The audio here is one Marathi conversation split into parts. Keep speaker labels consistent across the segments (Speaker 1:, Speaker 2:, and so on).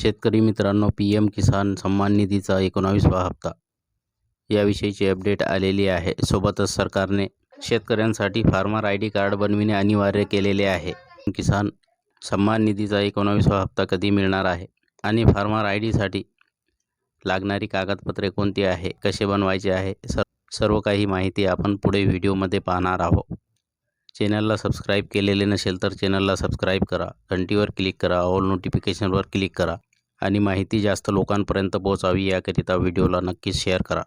Speaker 1: शेतकरी मित्रांनो पी एम किसान सन्मान निधीचा एकोणावीसवा हप्ता. याविषयीची अपडेट आलेली आहे. सोबतच सरकारने शेतकऱ्यांसाठी फार्मर आय डी कार्ड बनविणे अनिवार्य केलेले आहे. किसान सन्मान निधीचा एकोणावीसवा हप्ता कधी मिळणार आहे आणि फार्मर आय डीसाठी लागणारी कागदपत्रे कोणती आहे कसे बनवायचे आहे सर सर्व काही माहिती आपण पुढे व्हिडिओमध्ये पाहणार आहोत. चॅनलला सबस्क्राईब केलेले नसेल तर चॅनलला सबस्क्राईब करा घंटीवर क्लिक करा ऑल नोटिफिकेशनवर क्लिक करा. आणि माहिती जास्त लोकांपर्यंत पोहोचावी याकरिता व्हिडिओला नक्कीच शेअर करा.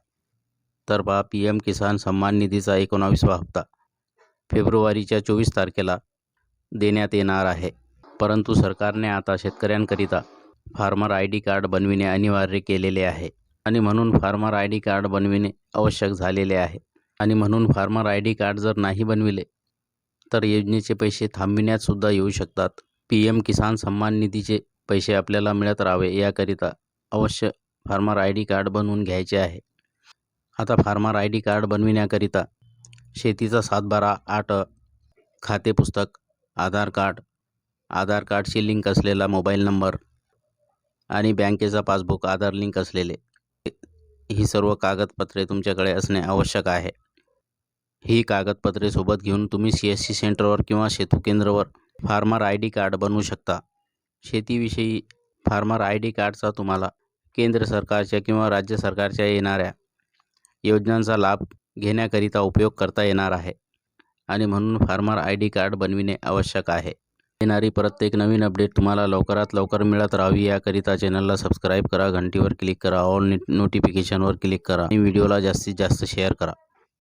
Speaker 1: तर पहा पी एम किसान सन्मान निधीचा एकोणावीसवा हप्ता. फेब्रुवारीच्या चोवीस तारखेला देण्यात येणार आहे. परंतु सरकारने आता शेतकऱ्यांकरिता फार्मर आय डी कार्ड बनविणे अनिवार्य केलेले आहे आणि म्हणून फार्मर आय डी कार्ड बनविणे आवश्यक झालेले आहे. आणि म्हणून फार्मर आय डी कार्ड जर नाही बनविले तर योजनेचे पैसे थांबविण्यातसुद्धा येऊ शकतात. पी एम किसान सन्मान निधीचे पैसे आपल्याला मिळत राहावे याकरिता अवश्य फार्मर आय डी कार्ड बनवून घ्यायचे आहे. आता फार्मर आय डी कार्ड बनविण्याकरिता शेतीचा सातबारा आठ खाते पुस्तक आधार कार्ड आधार कार्डशी लिंक असलेला मोबाईल नंबर आणि बँकेचा पासबुक आधार लिंक असलेले. ही सर्व कागदपत्रे तुमच्याकडे असणे आवश्यक आहे. ही कागदपत्रे सोबत घेऊन तुम्ही सी एस सी सेंटरवर किंवा सेतू केंद्रावर फार्मर आय डी कार्ड बनवू शकता. शेतीविषयी फार्मर आय डी कार्डचा तुम्हाला केंद्र सरकारच्या किंवा राज्य सरकारच्या येणाऱ्या योजनांचा लाभ घेण्याकरिता उपयोग करता येणार आहे. आणि म्हणून फार्मर आय डी कार्ड बनविणे आवश्यक आहे. येणारी प्रत्येक नवीन अपडेट तुम्हाला लवकरात लवकर मिळत राहावी. याकरिता चॅनलला सबस्क्राईब करा घंटीवर क्लिक करा ऑल नोटिफिकेशनवर क्लिक करा आणि व्हिडिओला जास्तीत जास्त शेअर करा.